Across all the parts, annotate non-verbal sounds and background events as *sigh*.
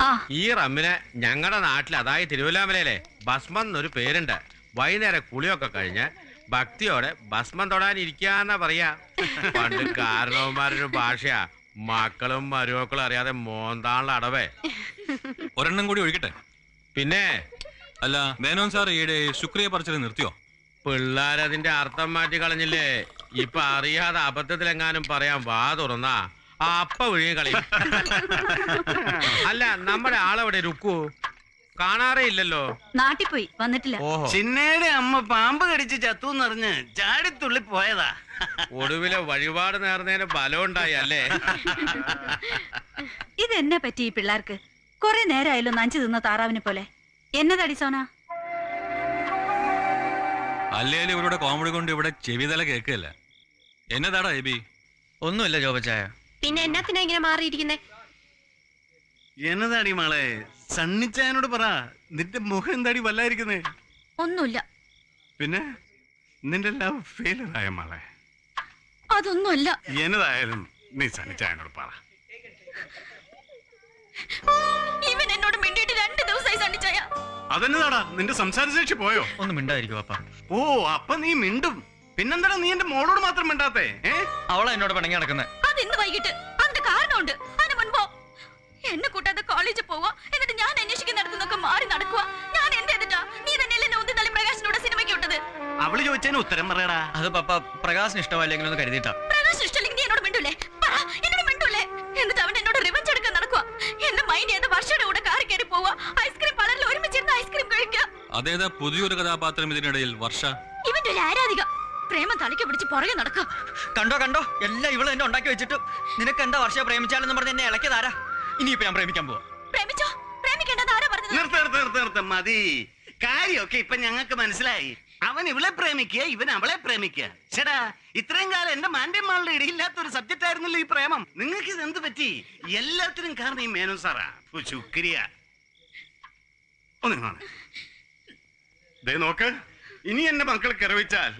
ആ. ഈ റമ്മിന് ഞങ്ങളുടെ നാട്ടിൽ അതായത് തിരുവല്ലാമലയിലെ ഭസ്മം എന്നൊരു പേരുണ്ട്. വൈകുന്നേരം കുളിയൊക്കെ കഴിഞ്ഞ് ഭക്തിയോടെ ഭസ്മം തൊടാനിരിക്കാന്നാ പറയാ. പണ്ട് കാരണവന്മാരൊരു ഭാഷയാ. മക്കളും മരുമക്കളും അറിയാതെ മോന്താണുള്ള അടവേ. ഒരെണ്ണം കൂടി ഒഴിക്കട്ടെ? പിന്നെ? അല്ല മേനോൻ സാർ ഈയിടെ ശുക്രിയ പറിച്ചത് നിർത്തിയോ? പിള്ളേരതിന്റെ അർത്ഥം മാറ്റി കളഞ്ഞില്ലേ? ഇപ്പൊ അറിയാതെ അബദ്ധത്തിലെങ്ങാനും പറയാൻ വാ തുറന്നാ. അപ്പ വിഴുങ്ങി കളയും. അല്ല നമ്മുടെ ആളെവിടെ രുക്കു? കാണാറേ ഇല്ലല്ലോ. നാട്ടിൽ പോയി വന്നിട്ടില്ല. ഓഹോ. ചിന്നയുടെ അമ്മ പാമ്പ് കടിച്ച് ചത്തു എന്നറിഞ്ഞ് ചാടിത്തുള്ളി പോയതാ. ഒടുവിലെ വഴിപാട് നേർന്നതിന് ബലം ഉണ്ടായി അല്ലേ? ഇതെന്നെ പറ്റി ഈ പിള്ളേർക്ക്? കൊറേ നേരമായല്ലോ നഞ്ചു തിന്ന താറാവിനെ പോലെ. എന്നതടി സോന? അല്ലേലും ഇവരുടെ കോമഡി കൊണ്ട് ഇവിടെ ചെവിതല കേൾക്കല്ല എന്നതാടാ എബി? ഒന്നുമില്ല ജോബച്ചായ. പിന്നെ എന്നാത്തിനാ ഇങ്ങനെ മാറിയിരിക്കുന്നേ? എന്നതാടി മാളെ? സണ്ണിച്ചായനോട് പറ. നിന്റെ മുഖം എന്താടി വല്ലായിരിക്കുന്നേ? ഒന്നുമില്ല. പിന്നെ? നിന്റെ ലവ് ഫെയിലർ ആയ മാളെ? അതൊന്നുമല്ല. എന്നതായാലും നീ സണ്ണിച്ചായനോട് പറ. ഇവൻ എന്നോട് മിണ്ടിയിട്ട് രണ്ട് ദിവസമായി സണ്ണിച്ചായ. അതെന്നതാടാ? നിന്റെ സംസാരശേഷി പോയോ? ഒന്ന് മിണ്ടായിരിക്കും അപ്പ ഓ അപ്പൊ നീ മിണ്ടും. പിന്നെന്താടാ നീ എന്റെ മോളോട് മാത്രം മിണ്ടാത്തേ? ഏ? അവളെ എന്നോട് പിണങ്ങി നടക്കുന്നത് അത് ഇന്ന് വൈകിട്ട്. അതിന്റെ കാരണമുണ്ട്. അതിന് മുൻപോ. എന്നെ കൂട്ടാതെ കോളേജിൽ പോവോ. എന്നിട്ട് ഞാൻ അന്വേഷിക്കുന്നിടത്തുനിന്നൊക്കെ മാറി നടക്കുക ഞാൻ എന്ത് ചെയ്തിട്ടാ? നീ തന്നെയല്ലേ എന്നെ പ്രകാശിനോട് സിനിമയ്ക്ക് വിട്ടത്? അവൾ ചോദിച്ചതിന് ഉത്തരം പറയടാ. അത് പപ്പ പ്രകാശിന് ഇഷ്ടമല്ലെങ്കിലും ഒന്ന് കരുതിട്ടാ പ്രകാശ് ഇഷ്ടമില്ലെങ്കിൽ നീ എന്നോട് മിണ്ടൂലേ? പറ, എന്നോട് മിണ്ടൂലേ? എന്നിട്ട് അവൻ എന്നോട് റിവഞ്ച് എടുക്കാൻ നടക്കുക എന്നെ മൈൻഡ് ഏത് വർഷയുടെ കൂടെ കാറി കയറി പോവുക ഐസ്ക്രീം പാർലറിൽ ഒരുമിച്ചിരുന്ന് ഐസ്ക്രീം കഴിക്കുക അതേതാ പുതിയൊരു കഥാപാത്രം ഇതിനിടയിൽ വർഷ? ഇവന്റെ ഒരു ആരാധിക. പ്രേമം തലയ്ക്ക് പിടിച്ച് പുറകെ നടക്കുക കണ്ടോ കണ്ടോ? എല്ലാം ഇവൾ എന്നെ ഉണ്ടാക്കി വെച്ചിട്ട് നിനക്ക് എന്താ വർഷം പ്രേമിച്ചാലെന്ന് പറഞ്ഞ് എന്നെ ഇളക്കിയതാരാ ഇനിയിപ്പോ ഞാൻ പ്രേമിക്കാൻ പോവാ. പ്രേമിച്ചോ? പ്രേമിക്കേണ്ടത് ആരാ പറഞ്ഞത്? നിർത്ത നിർത്ത നിർത്ത നിർത്ത. മതി. കാര്യമൊക്കെ ഇപ്പൊ ഞങ്ങൾക്ക് മനസ്സിലായി. അവൻ ഇവളെ പ്രേമിക്കുക ഇവൻ അവളെ പ്രേമിക്കുക. ചേടാ ഇത്രയും കാലം എന്റെ മാൻഡ്യന്മാരുടെ ഇടയില്ലാത്ത ഒരു സബ്ജക്റ്റ് ആയിരുന്നല്ലോ ഈ പ്രേമം. നിങ്ങൾക്ക് ഇത് എന്ത് പറ്റി? എല്ലാത്തിനും കാരണം ഈ മേനു സാറാ. ശുക്രിയ. ഒന്ന് ദേ നോക്ക്. ഇനി എന്റെ മക്കൾ കിറവിച്ചാൽ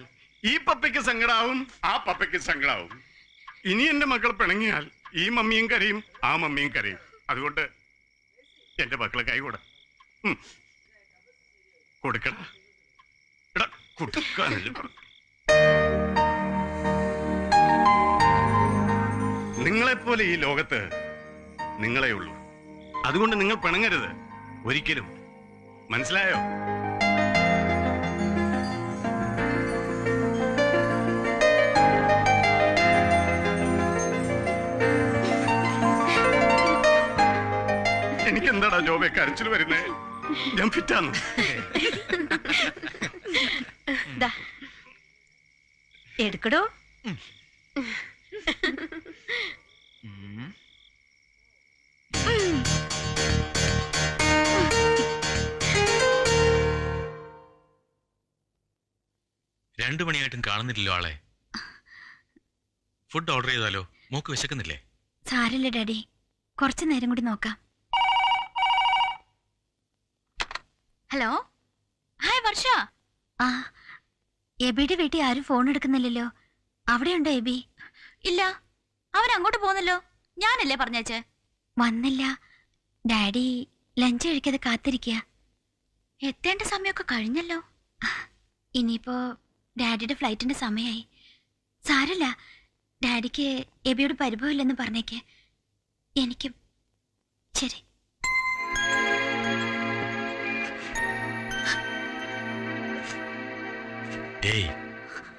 ഈ പപ്പയ്ക്ക് സങ്കടാവും ആ പപ്പയ്ക്ക് സങ്കടാവും. ഇനി എന്റെ മക്കൾ പിണങ്ങിയാൽ ഈ മമ്മിയും കരയും ആ മമ്മിയും കരയും. അതുകൊണ്ട് എന്റെ മക്കളെ കൈകൂട കൊടുക്കട. എടാ കൊടുക്കാനല്ലേ പറഞ്ഞു. നിങ്ങളെപ്പോലെ ഈ ലോകത്ത് നിങ്ങളെ ഉള്ളൂ. അതുകൊണ്ട് നിങ്ങൾ പിണങ്ങരുത്. ഒരിക്കലും. മനസ്സിലായോ? ജോബെ കരച്ചിൽ വരുന്നേ. ഞാൻ ഫിറ്റാന്ന് ദാ. എടുക്കടോ. രണ്ടു മണിയായിട്ടും കാണുന്നില്ലല്ലോ ആളെ. ഫുഡ് ഓർഡർ ചെയ്താലോ? മോക്ക് വിശക്കുന്നില്ലേ? സാരല്ല ഡാഡി. കുറച്ചു നേരം കൂടി നോക്കാം. ഹലോ? ഹായ് വർഷ. ആ എബിയുടെ വീട്ടിൽ ആരും ഫോൺ എടുക്കുന്നില്ലല്ലോ. അവിടെയുണ്ടോ എബി? ഇല്ല. അവൻ അങ്ങോട്ട് പോന്നല്ലോ ഞാനല്ലേ പറഞ്ഞേച്ചേ? വന്നില്ല. ഡാഡി ലഞ്ച് കഴിക്കാതെ കാത്തിരിക്കുക എത്തേണ്ട സമയമൊക്കെ കഴിഞ്ഞല്ലോ. ഇനിയിപ്പോ ഡാഡിയുടെ ഫ്ലൈറ്റിന്റെ സമയമായി സാരല്ല ഡാഡിക്ക് എബിയോട് പരിഭവമില്ലെന്ന് പറഞ്ഞേക്ക്. എനിക്കും ശരി. ഏയ്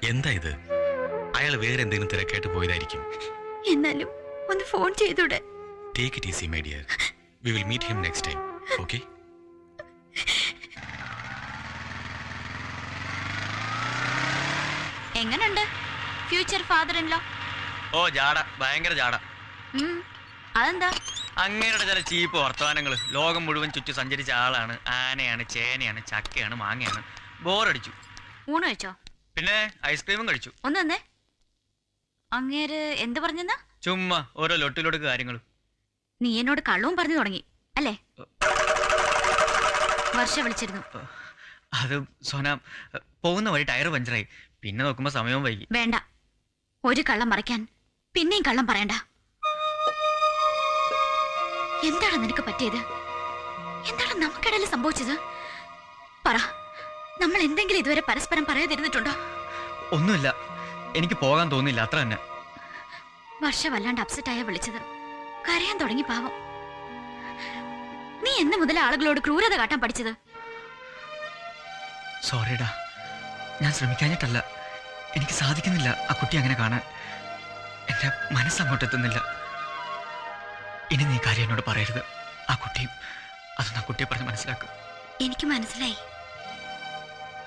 എന്താ ഇത്? അയാൾ വേറെ എന്തെങ്കിലും തിരക്കായിട്ട് പോയതായിരിക്കും. എന്നാലും ഒന്ന് ഫോൺ ചെയ്തൂടെ? Take it easy my dear we will meet him next time okay എങ്ങനുണ്ട്? ഫ്യൂച്ചർ ഫാദർ ഇൻ ലോ ഓ ജാട. ഭയങ്കര ജാട. അതെന്താ? അങ്ങനെയുള്ള ചില ചീപ്പ് വർത്തമാനങ്ങൾ ലോകം മുഴുവൻ ചുറ്റി സഞ്ചരിച്ച ആളാണ്. ആനയാണ് ചേനയാണ് ചക്കയാണ് മാങ്ങയാണ്. ബോറടിച്ചു ഊണ് കഴിച്ചോ? പിന്നെ ഐസ്ക്രീമും കഴിച്ചു. ഒന്ന് തന്നെ. അങ്ങേര് എന്ത് പറഞ്ഞെന്നാ? ചുമ്മാ ഓരോ ലൊട്ടിലൊടുക്ക് കാര്യങ്ങളും. നീ എന്നോട് കള്ളവും പറഞ്ഞു തുടങ്ങി അല്ലേ? വർഷ വിളിച്ചിരുന്നു. അത് സോന പോകുന്ന വഴി ടയർ പഞ്ചറായി. പിന്നെ നോക്കുമ്പോ സമയവും വൈകി. വേണ്ട. ഒരു കള്ളം മറയ്ക്കാൻ പിന്നെയും കള്ളം പറയണ്ട. എന്താണ് നിനക്ക് പറ്റിയത്? എന്താണ് നമുക്കിടയിൽ സംഭവിച്ചത്? പറ. നമ്മൾ എന്തെങ്കിലും ഇതുവരെ പരസ്പരം പറയാതിരുന്നിട്ടുണ്ടോ? ഒന്നുമില്ല. എനിക്ക് പോകാൻ തോന്നില്ല അത്ര തന്നെ. വർഷ വല്ലാണ്ട് അപ്സെറ്റ് ആയ വിളിച്ചത്. കരയാൻ തുടങ്ങി പാവം. നീ എന്ന് മുതൽ ആളുകളോട് ക്രൂരത കാട്ടാൻ പഠിച്ചത്? സോറിടാ ഞാൻ ശ്രമിക്കാഞ്ഞിട്ടല്ല. എനിക്ക് സാധിക്കുന്നില്ല ആ കുട്ടി അങ്ങനെ കാണാൻ. എന്റെ മനസ്സങ്ങോട്ടെത്തുന്നില്ല ഇനി നീ കാര്യം എന്നോട് പറയരുത്. ആ കുട്ടിയും അതൊന്നും ആ കുട്ടിയെ പറഞ്ഞ് മനസ്സിലാക്കും. എനിക്ക് മനസ്സിലായി.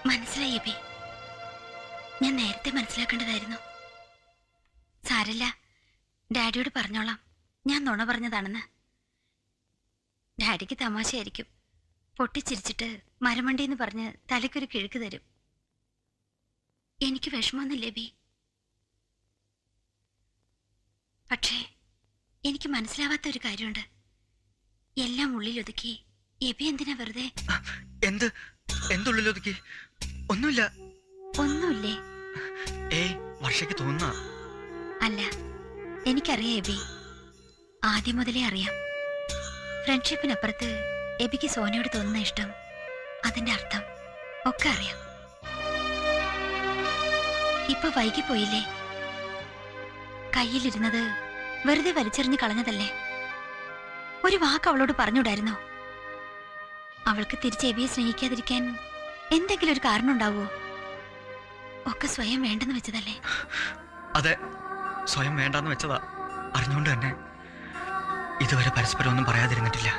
മനസ്സിലായി അബി ഞാൻ നേരത്തെ മനസ്സിലാക്കേണ്ടതായിരുന്നു. സാരല്ല ഡാഡിയോട് പറഞ്ഞോളാം. ഞാൻ നുണ പറഞ്ഞതാണെന്ന്. ഡാഡിക്ക് തമാശയായിരിക്കും. പൊട്ടിച്ചിരിച്ചിട്ട് മരമണ്ടി എന്ന് പറഞ്ഞ് തലയ്ക്കൊരു കിഴുക്ക് തരും. എനിക്ക് വിഷമമൊന്നുമില്ല ബി പക്ഷേ എനിക്ക് മനസ്സിലാവാത്ത ഒരു കാര്യമുണ്ട്. എല്ലാം ഉള്ളിലൊതുക്കി. എബി എന്തിനാ വെറുതെ? എന്ത്? എന്തുള്ളിലൊതുക്കി? ഒന്നുമില്ല. ഒന്നുമില്ലേ? ഏയ് വർഷയ്ക്ക് തോന്നുന്ന അല്ല എനിക്കറിയാം എബി. ആദ്യം മുതലേ അറിയാം. ഫ്രണ്ട്ഷിപ്പിനപ്പുറത്ത് എബിക്ക് സോനയോട് തോന്നുന്ന ഇഷ്ടം അതിന്റെ അർത്ഥം ഒക്കെ അറിയാം. ഇപ്പൊ വൈകിപ്പോയില്ലേ? കയ്യിലിരുന്നത് വെറുതെ വലിച്ചെറിഞ്ഞ് കളഞ്ഞതല്ലേ? ഒരു വാക്ക് അവളോട് പറഞ്ഞുകൂടായിരുന്നോ? അവൾക്ക് തിരിച്ച് എബിയെ സ്നേഹിക്കാതിരിക്കാൻ എന്തെങ്കിലും ഒരു കാരണം ഉണ്ടാവോ ഒക്കെ സ്വയം വേണ്ടെന്ന് വെച്ചതല്ലേ? അതെ സ്വയം വേണ്ടെന്ന് വെച്ചതാ. അറിഞ്ഞുകൊണ്ട് തന്നെ. ഇതുവരെ പരസ്പരം ഒന്നും പറയാതിരുന്നിട്ടില്ല.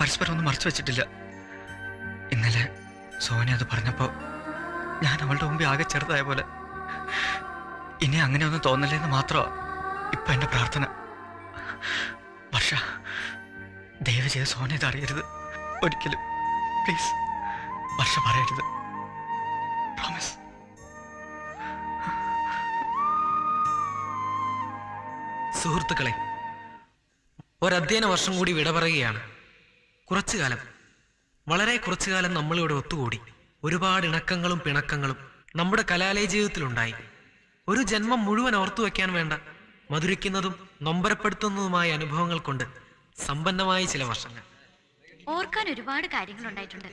പരസ്പരം ഒന്നും മറച്ചു വെച്ചിട്ടില്ല. ഇന്നലെ സോനി അത് പറഞ്ഞപ്പോ ഞാൻ അവളുടെ മുമ്പിൽ ആകെ ചെറുതായ പോലെ. ഇനി അങ്ങനെ ഒന്നും തോന്നല്ലേന്ന് മാത്രമാ ഇപ്പൊ എന്റെ പ്രാർത്ഥന. വർഷ ദയവ് ചെയ്ത് സോന ഇത് അറിയരുത്. ഒരിക്കലും. പ്ലീസ്. വർഷ പറയരുത് സുഹൃത്തുക്കളെ ഒരധ്യയന വർഷം കൂടി വിട പറയുകയാണ്. കുറച്ചു കാലം വളരെ കുറച്ചു കാലം നമ്മളിവിടെ ഒത്തുകൂടി. ഒരുപാട് ഇണക്കങ്ങളും പിണക്കങ്ങളും നമ്മുടെ കലാലയ ജീവിതത്തിലുണ്ടായി ഒരു ജന്മം മുഴുവൻ ഓർത്തു വയ്ക്കാൻ വേണ്ട മധുരിക്കുന്നതും നൊമ്പരപ്പെടുത്തുന്നതുമായ അനുഭവങ്ങൾ കൊണ്ട് സമ്പന്നമായ ചില വർഷങ്ങൾ. ഓർക്കാൻ ഒരുപാട് കാര്യങ്ങൾ ഉണ്ടായിട്ടുണ്ട്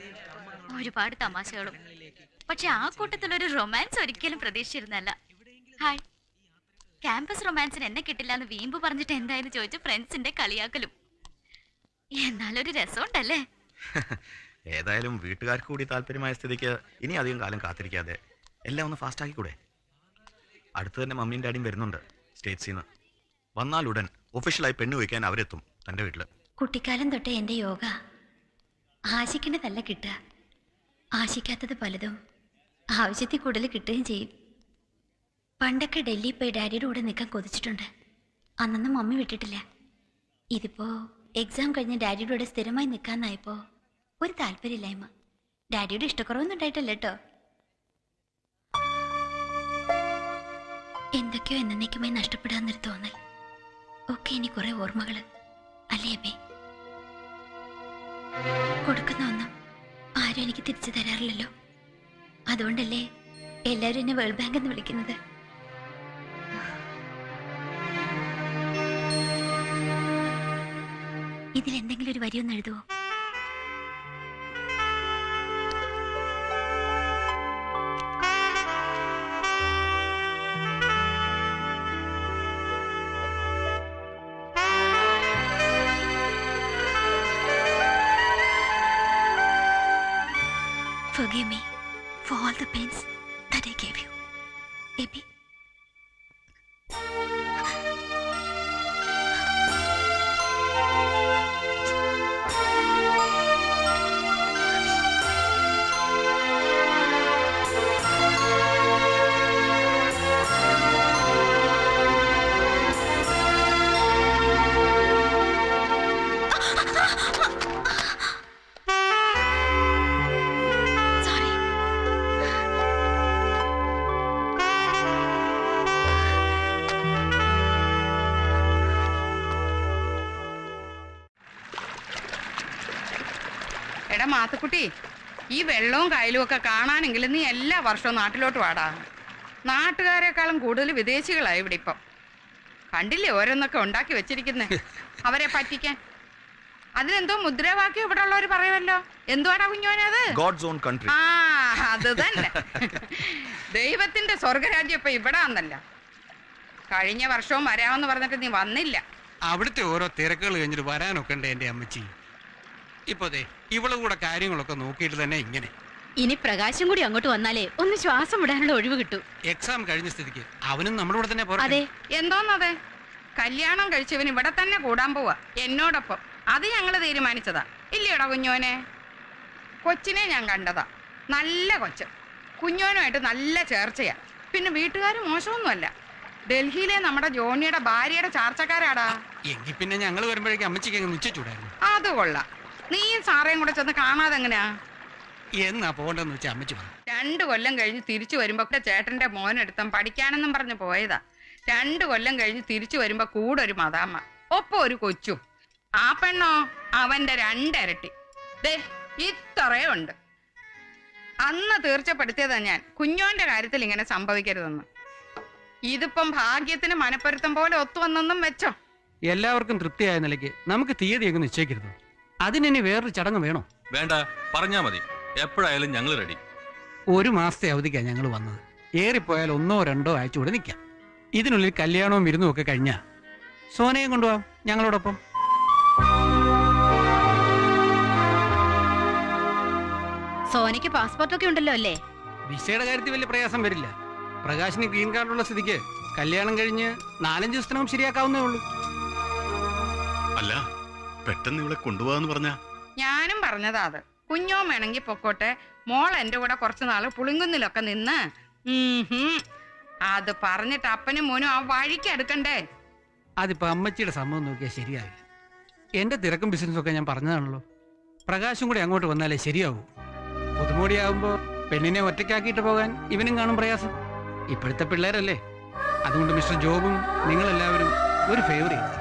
ഒരുപാട് തമാശകളും. പക്ഷെ ആ കൂട്ടത്തിൽ ഒരു റൊമാൻസ് ഒരിക്കലും പ്രതീക്ഷിച്ചിരുന്നല്ല ഹായ് ക്യാമ്പസ് റൊമാൻസിന് എന്നെ കിട്ടില്ല എന്ന് വീമ്പ് പറഞ്ഞിട്ട് എന്തായെന്ന് ചോദിച്ചു ഫ്രണ്ട്സിന്റെ കളിയാക്കലും. എന്നാലൊരു രസമുണ്ടല്ലേ? *laughs* ഏതായാലും വീട്ടുകാർക്ക് കൂടി താല്പര്യമായ സ്ഥിതിക്ക് ഇനി അധികം കാലം കാത്തിരിക്കാതെ എല്ലാം ഒന്ന് ഫാസ്റ്റ് ആക്കി ആക്കിക്കൂടെ? അടുത്ത് തന്നെ മമ്മിയും ഡാഡിയും വരുന്നുണ്ട് സ്റ്റേറ്റ്സിൽ നിന്ന് വന്നാൽ ഉടൻ ഒഫീഷ്യലായി പെണ്ണ് വയ്ക്കാൻ അവരെത്തും തന്റെ വീട്ടിൽ കുട്ടിക്കാലം തൊട്ടേ എന്റെ യോഗ ആശിക്കേണ്ടതല്ല കിട്ടുക. ആശിക്കാത്തത് പലതും ആവശ്യത്തിൽ കൂടുതൽ കിട്ടുകയും ചെയ്യും. പണ്ടൊക്കെ ഡൽഹി പോയി ഡാഡിയുടെ കൂടെ നിൽക്കാൻ കൊതിച്ചിട്ടുണ്ട്. അന്നൊന്നും മമ്മി വിട്ടിട്ടില്ല. ഇതിപ്പോ എക്സാം കഴിഞ്ഞ് ഡാഡിയുടെ കൂടെ സ്ഥിരമായി നിൽക്കാന്നായപ്പോ ഒരു താല്പര്യമില്ലായ്മ. ഡാഡിയുടെ ഇഷ്ടക്കുറവൊന്നും ഉണ്ടായിട്ടല്ല കേട്ടോ. എന്തൊക്കെയോ എന്നേക്കുമായി നഷ്ടപ്പെടാന്നൊരു തോന്നൽ. ഒക്കെ ഇനി കുറെ ഓർമ്മകൾ. അല്ലേ അബേ? കൊടുക്കുന്ന ഒന്നും ആരും എനിക്ക് തിരിച്ചു തരാറില്ലല്ലോ. അതുകൊണ്ടല്ലേ എല്ലാവരും എന്നെ വേൾഡ് ബാങ്ക് എന്ന് വിളിക്കുന്നത്. ഇതിലെന്തെങ്കിലും ഒരു വരി ഒന്ന് Forgive me for all the pains Mathukutty ഈ വെള്ളവും കായലും ഒക്കെ കാണാനെങ്കിൽ നീ എല്ലാ വർഷവും നാട്ടിലോട്ട് വാടാ. നാട്ടുകാരെക്കാളും കൂടുതൽ വിദേശികളായി ഇവിടെ ഇപ്പം. കണ്ടില്ലേ ഓരോന്നൊക്കെ ഉണ്ടാക്കി വെച്ചിരിക്കുന്നേ? അവരെ പറ്റിക്കാൻ. അതിനെന്തോ മുദ്രാവാക്യം ഇവിടെ ഉള്ളവർ പറയുമല്ലോ. എന്തുവാടാ കുഞ്ഞോനത് അത്? ഗോഡ്സ് ഓൺ കൺട്രി ആ അത് തന്നെ. ദൈവത്തിന്റെ സ്വർഗരാജ്യം ഇപ്പൊ ഇവിടെ ആന്നല്ല കഴിഞ്ഞ വർഷവും വരാമെന്ന് പറഞ്ഞിട്ട് നീ വന്നില്ല. അവിടുത്തെ ഓരോ തിരക്കുകൾ കഴിഞ്ഞിട്ട് വരാനൊക്കെ ഉണ്ട് എന്റെ അമ്മച്ചി? ഇപ്പൊ ദേ ഇവളെ കൂടെ കാര്യങ്ങളൊക്കെ നോക്കിയിട്ട് തന്നെ ഇങ്ങനെ. ഇനി പ്രകാശം കൂടി അങ്ങോട്ട് വന്നാലേ ഒന്ന് ശ്വാസം വിടാനുള്ള ഒഴിവ് കിട്ടൂ. എക്സാം കഴിഞ്ഞ സ്ഥിതിക്ക് അവനും നമ്മുടെ കൂടെ തന്നെ പോരാ അതെ. എന്തോന്നതെ? കല്യാണം കഴിച്ചവൻ ഇവിടെ തന്നെ കൂടാൻ പോവാ. എന്നോടൊപ്പം. അത് ഞങ്ങൾ തീരുമാനിച്ചതാ. ഇല്ലയോടാ കുഞ്ഞോനെ? കൊച്ചിനെ ഞാൻ കണ്ടതാ. നല്ല കൊച്ച്. കുഞ്ഞോനുമായിട്ട് നല്ല ചേർച്ചയാ. പിന്നെ വീട്ടുകാർ മോശമൊന്നുമല്ല. ഡൽഹിയിലെ നമ്മുടെ ജോണിയുടെ ഭാര്യയുടെ ചാർച്ചക്കാരാടാ. എങ്കിൽ പിന്നെ ഞങ്ങൾ വരുമ്പോഴേക്കും അമ്മച്ചിക്ക് അങ്ങ് നിശ്ചയിച്ചൂടായിരുന്നു അത് കൊള്ളാം. നീയും സാറേയും കൂടെ ചെന്ന് കാണാതെ എങ്ങനെയാ? എന്നാ പോകണ്ടെന്ന് വെച്ചാൽ അമ്മച്ചു രണ്ടു കൊല്ലം കഴിഞ്ഞ് തിരിച്ചു വരുമ്പോ ചേട്ടന്റെ മോനെടുത്തം പഠിക്കാനെന്നും പറഞ്ഞു പോയതാ. രണ്ടു കൊല്ലം കഴിഞ്ഞ് തിരിച്ചു വരുമ്പോ കൂടെ ഒരു മതാമ്മ ഒപ്പം ഒരു കൊച്ചും. ആ പെണ്ണോ അവന്റെ രണ്ടരട്ടി. ദേ ഇത്രയുണ്ട് അന്ന് തീർച്ചപ്പെടുത്തിയതാ ഞാൻ. കുഞ്ഞോന്റെ കാര്യത്തിൽ ഇങ്ങനെ സംഭവിക്കരുതെന്ന്. ഇതിപ്പം ഭാഗ്യത്തിന് മനപ്പൊരുത്തം പോലെ ഒത്തുവന്നെന്നും വെച്ചോ. എല്ലാവർക്കും തൃപ്തിയായ നിലയ്ക്ക് നമുക്ക് തീയതി അങ്ങ് നിശ്ചയിക്കരുത്. അതിനി വേറൊരു ചടങ്ങ് വേണോ? വേണ്ട പറഞ്ഞാ മതി. എപ്പോഴായാലും ഞങ്ങൾ റെഡി ഒരു മാസത്തെ അവധിക്കാണ് ഞങ്ങൾ വന്നത്. ഏറിപ്പോയാൽ ഒന്നോ രണ്ടോ ആഴ്ച കൂടെ നിൽക്കാം ഇതിനുള്ളിൽ കല്യാണവും വിരുന്നും ഒക്കെ കഴിഞ്ഞാ. സോനയും കൊണ്ടുപോവാം ഞങ്ങളോടൊപ്പം. സോനയ്ക്ക് പാസ്പോർട്ടൊക്കെ ഉണ്ടല്ലോ അല്ലേ? വിസയുടെ കാര്യത്തിൽ വലിയ പ്രയാസം വരില്ല. പ്രകാശിന് ഗ്രീൻ കാർഡുള്ള സ്ഥിതിക്ക് കല്യാണം കഴിഞ്ഞ് നാലഞ്ച് ദിവസത്തിനകം ശരിയാക്കാവുന്നേ ഉള്ളൂ. അല്ല പെട്ടെന്ന് ഇവിടെ കൊണ്ടുപോകാന്ന് പറഞ്ഞ? ഞാനും പറഞ്ഞതാ അത്. കുഞ്ഞോ വേണമെങ്കിൽ പൊക്കോട്ടെ. മോൾ എന്റെ കൂടെ കുറച്ച് നാൾ പുളിങ്കുന്നിലൊക്കെ നിന്ന് ഉം അത് പറഞ്ഞിട്ട് അപ്പനും മോനും ആ വഴിക്ക് എടുക്കണ്ടേ? അതിപ്പോ അമ്മച്ചിയുടെ സംഭവം നോക്കിയാൽ ശരിയാവില്ല. എന്റെ തിരക്കും ബിസിനസ്സും ഒക്കെ ഞാൻ പറഞ്ഞതാണല്ലോ. പ്രകാശും കൂടി അങ്ങോട്ട് വന്നാലേ ശരിയാവൂ. പുതുമോടിയാവുമ്പോ പെണ്ണിനെ ഒറ്റയ്ക്കാക്കിയിട്ട് പോകാൻ ഇവനും കാണും പ്രയാസം. ഇപ്പോഴത്തെ പിള്ളേരല്ലേ? അതുകൊണ്ട് മിസ്റ്റർ ജോബും നിങ്ങളെല്ലാവരും ഒരു ഫേവർ ചെയ്തു